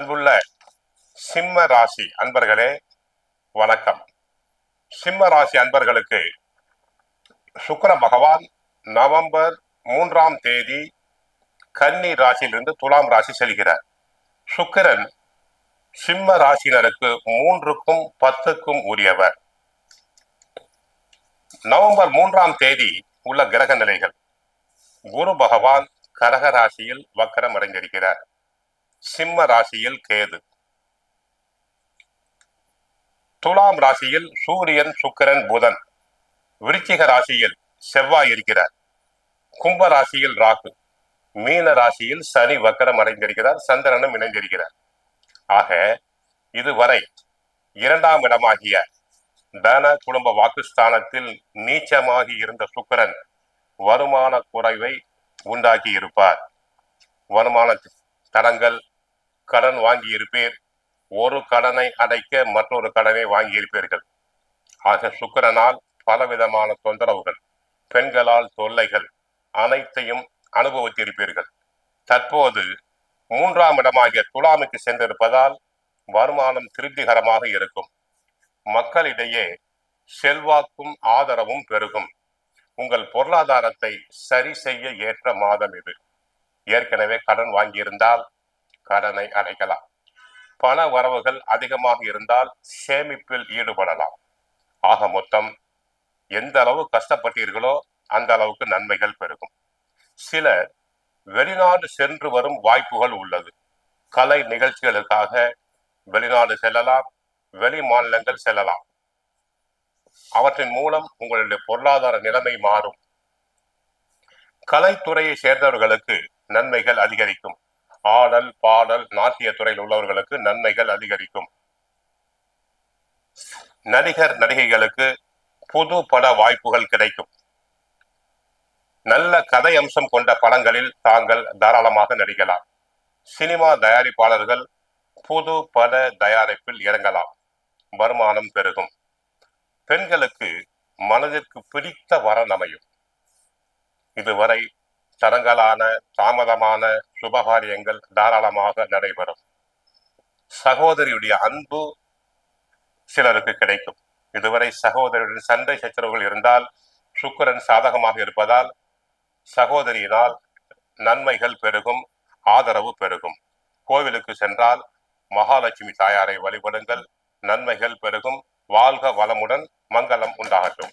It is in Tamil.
அன்புள்ள சிம்ம ராசி அன்பர்களே வணக்கம். சிம்ம ராசி அன்பர்களுக்கு சுக்கிர பகவான் நவம்பர் மூன்றாம் தேதி கன்னி ராசியிலிருந்து துலாம் ராசி செல்கிறார். சுக்கிரன் சிம்ம ராசியினருக்கு மூன்றுக்கும் பத்துக்கும் உரியவர். நவம்பர் மூன்றாம் தேதி உள்ள கிரக நிலைகள் குரு பகவான் கடக ராசியில் வக்கரம் அடைந்திருக்கிறார். சிம்ம ராசியில் கேது. துலாம் ராசியில் சூரியன் சுக்கிரன் புதன். விருச்சிக ராசியில் செவ்வாய் இருக்கிறார். கும்ப ராசியில் ராகு. மீன ராசியில் சனி வக்கரம் அடைந்திருக்கிறார் சந்திரனும் இணைந்திருக்கிறார். ஆக இதுவரை இரண்டாம் இடமாகிய தன குடும்ப வாக்குஸ்தானத்தில் நீச்சமாகி இருந்த சுக்கிரன் வருமான குறைவை உண்டாக்கி இருப்பார் வருமான தடங்கள் கடன் வாங்கி இருப்பீர் ஒரு கடனை அடைக்க மற்றொரு கடனை வாங்கியிருப்பீர்கள். ஆக சுக்கிரனால் பலவிதமான தொந்தரவுகள் பெண்களால் தொல்லைகள் அனைத்தையும் அனுபவித்திருப்பீர்கள். தற்போது மூன்றாம் இடமாகிய துலாமுக்கு சென்றிருப்பதால் வருமானம் திருப்திகரமாக இருக்கும். மக்களிடையே செல்வாக்கும் ஆதரவும் பெருகும். உங்கள் பொருளாதாரத்தை சரி செய்ய ஏற்ற மாதம் இது. ஏற்கனவே கடன் வாங்கியிருந்தால் கடனை அடைக்கலாம். பண வரவுகள் அதிகமாக இருந்தால் சேமிப்பில் ஈடுபடலாம். ஆக மொத்தம் எந்த அளவு கஷ்டப்பட்டீர்களோ அந்த அளவுக்கு நன்மைகள் பெருகும். சிலர் வெளிநாடு சென்று வரும் வாய்ப்புகள் உள்ளது. கலை நிகழ்ச்சிகளுக்காக வெளிநாடு செல்லலாம் வெளி மாநிலங்கள் செல்லலாம். அவற்றின் மூலம் உங்களுடைய பொருளாதார நிலைமை மாறும். கலைத்துறையை சேர்ந்தவர்களுக்கு நன்மைகள் அதிகரிக்கும். ஆடல் பாடல் நாட்டிய துறையில் உள்ளவர்களுக்கு நன்மைகள் அதிகரிக்கும். நடிகர் நடிகைகளுக்கு புது பட வாய்ப்புகள் கிடைக்கும். நல்ல கதை அம்சம் கொண்ட படங்களில் தாங்கள் தாராளமாக நடிக்கலாம். சினிமா தயாரிப்பாளர்கள் புது பட தயாரிப்பில் இறங்கலாம். வருமானம் பெருகும். பெண்களுக்கு மனதிற்கு பிடித்த வரன் அமையும். இதுவரை தடங்கலான தாமதமான சுபகாரியங்கள் தாராளமாக நடைபெறும். சகோதரியுடைய அன்பு சிலருக்கு கிடைக்கும். இதுவரை சகோதரியுடன் சண்டை சச்சரவுகள் இருந்தால் சுக்கரன் சாதகமாக இருப்பதால் சகோதரியினால் நன்மைகள் பெருகும் ஆதரவு பெருகும். கோவிலுக்கு சென்றால் மகாலட்சுமி தாயாரை வழிபடுங்கள் நன்மைகள் பெருகும் வாழ்க வளமுடன் மங்களம் உண்டாகட்டும்.